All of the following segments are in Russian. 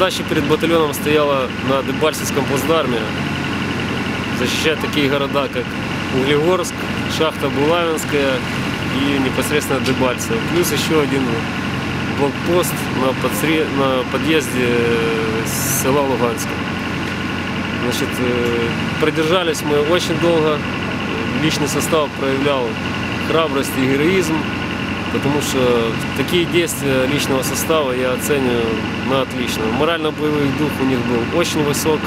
задача перед батальоном стояла на Дебальцевском плацдарме защищать такие города, как Углегорск, шахта Булавинская и непосредственно Дебальцево. Плюс еще один блокпост на, подсре... на подъезде села Луганска. Значит, продержались мы очень долго. Личный состав проявлял храбрость и героизм, потому что такие действия личного состава я оцениваю на отлично. Морально-боевой дух у них был очень высок.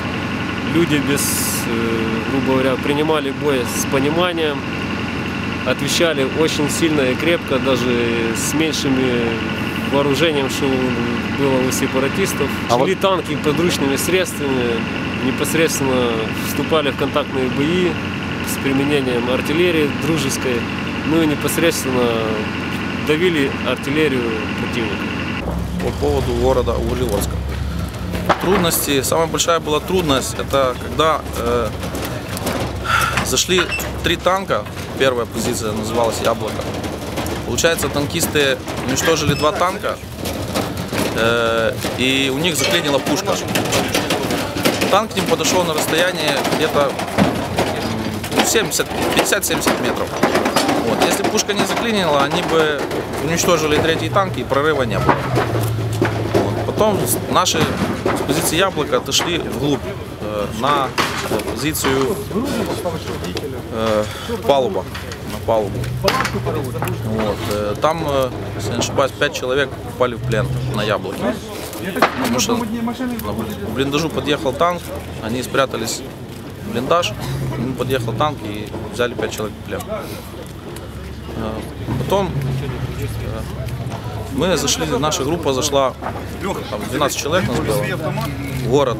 Люди без, э, грубо говоря, принимали бой с пониманием, отвечали очень сильно и крепко, даже с меньшими вооружением, что было у сепаратистов. А Шли танки подручными средствами, непосредственно вступали в контактные бои с применением артиллерии дружеской, ну и непосредственно давили артиллерию противника. по поводу города Углегорска. Трудности, самая большая была трудность, это когда э, зашли три танка, первая позиция называлась «Яблоко». Получается, танкисты уничтожили два танка, э, и у них заклинила пушка. Танк к ним подошел на расстояние где-то 70, 50-70 метров. Вот. Если пушка не заклинила, они бы уничтожили третий танк и прорыва не было. Вот. Потом наши с позиции яблока отошли вглубь э, на позицию э, палуба. На палубу. Вот. э, Там, э, если не ошибаюсь, пять человек попали в плен на яблоке. Потому что к блиндажу подъехал танк, они спрятались блиндаж, нему подъехал танк и взяли пять человек в плен. Э, Потом э, мы зашли, наша группа зашла, там 12 человек нас было, город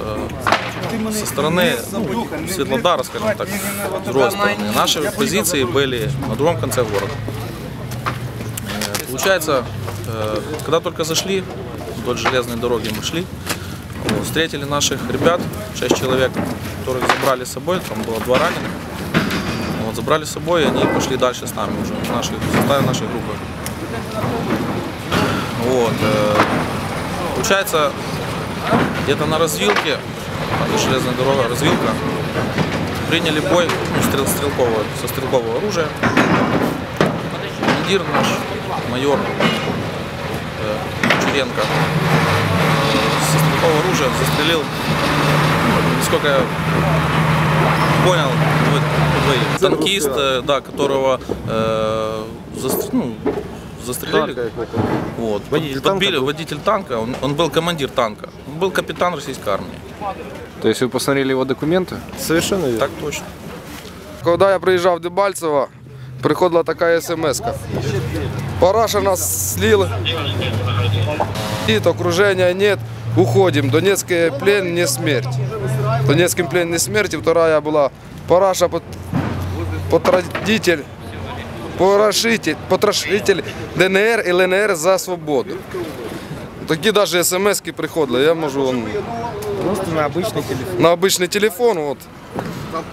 э, со стороны ну, Светлодара, скажем так, с другой стороны. Наши позиции были на другом конце города. Э, Получается, когда только зашли, вдоль железной дороги мы шли, встретили наших ребят, 6 человек, которых забрали с собой, там было два раненых. Вот, забрали с собой, и они пошли дальше с нами уже, в, нашей, в составе нашей группы. Вот, э, получается, где-то на развилке, где железная дорога, развилка, приняли бой ну, стрел, стрелкового, со стрелкового оружия. Командир наш, майор э, Кучеренко, э, со стрелкового оружия застрелил, насколько я понял, вы- вы- танкист, э, да, которого э, застр- ну, застрелили. Вот. Водитель Подбили, танка водитель танка, он, он был командир танка, он был капитан российской армии. То есть вы посмотрели его документы? Совершенно верно. Так точно. Коли я приїжджав в Дебальцево, приходила така смс -ка. Параша нас слил, нет, окружения нет, уходим. Донецкий плен не смерть. Донецкий плен не смерть. И вторая была Параша под- потрадитель, порошитель, потрошитель ДНР і ЛНР за свободу. Такі навіть смс-ки приходили. Я можу он, Просто на обычный телефон. на обычный телефон, вот,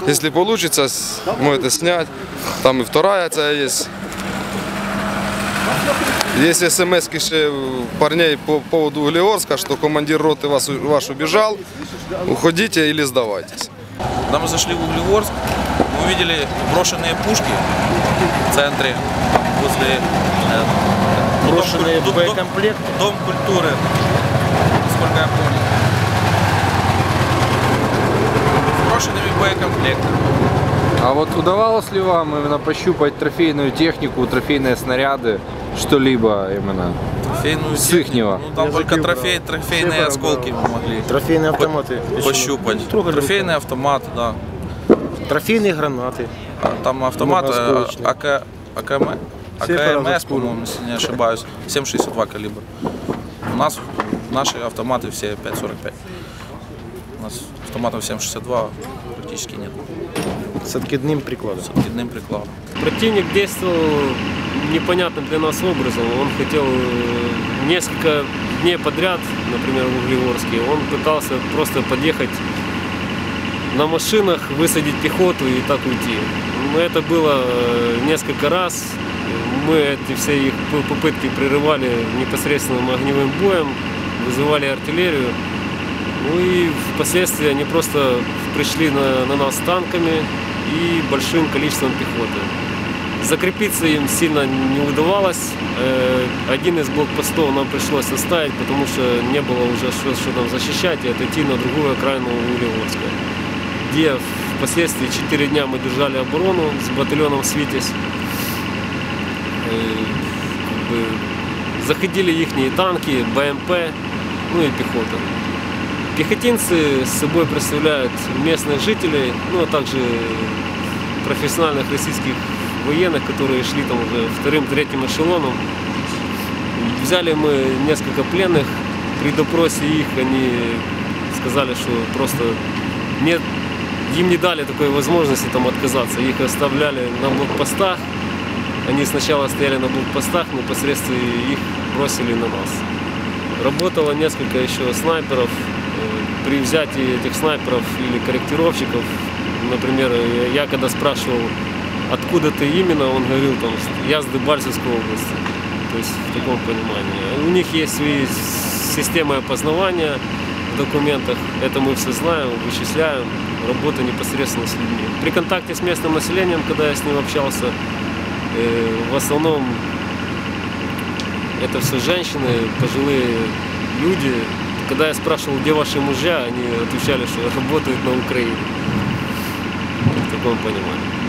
если получится, с- можете снять. Там и вторая ця есть. Есть смс ще у парней по поводу Углеорска, что командир роты вас, ваш убежал, уходите или сдавайтесь. Когда мы зашли в Углегорск, мы увидели брошенные пушки в центре, возле э, ну, Брошенные дом, дом- дом культуры, насколько я понял. С брошенными боекомплектами. А вот удавалось ли вам именно пощупать трофейную технику, трофейные снаряды, что-либо именно? Трофейную С технику. ихнего. Ну, там только трофей, трофейные осколки мы могли Трофейные автоматы. по- пощупать. Трогали Трофейный автомат, да. Трофейные гранаты. А Там автомат э. АК, АКМ, АКМС, по-моему, если не ошибаюсь, 7,62 калибр. У нас наши автоматы все 5,45. У нас автоматов 7,62 практически нет. С откидным прикладом. С откидным прикладом. Противник действовал непонятным для нас образом. Он хотел э, несколько дней подряд, например, в Углегорске, он пытался просто подъехать на машинах, высадить пехоту и так уйти. Но это было э, несколько раз. Мы эти все их попытки прерывали непосредственным огневым боем. вызывали артиллерию. Ну и впоследствии они просто пришли на, на нас танками и большим количеством пехоты. Закрепиться им сильно не удавалось. Э, Один из блокпостов нам пришлось оставить, потому что не было уже что, что там защищать и отойти на другую окраину Углегорска, где впоследствии 4 дня мы держали оборону с батальоном «Свитязь». Э, заходили их танки, БМП, ну и пехота. Пехотинцы собой представляют местных жителей, ну а также профессиональных российских военных, которые шли там уже вторым, третьим эшелоном. Взяли мы несколько пленных. При допросе их они сказали, что просто нет, им не дали такой возможности там отказаться. Их оставляли на блокпостах. Они сначала стояли на блокпостах, непосредственно их бросили на нас. Работало несколько еще снайперов. При взятии этих снайперов или корректировщиков, например, я когда спрашивал, откуда ты именно, он говорил, там, я с Дебальцевской области. То есть в таком понимании. У них есть свои системы опознавания в документах. Это мы все знаем, вычисляем. Работа непосредственно с людьми. При контакте с местным населением, когда я с ним общался, э, в основном это все женщины, пожилые люди. Когда я спрашивал, где ваши мужья, они отвечали, что работают на Украине. В таком понимании.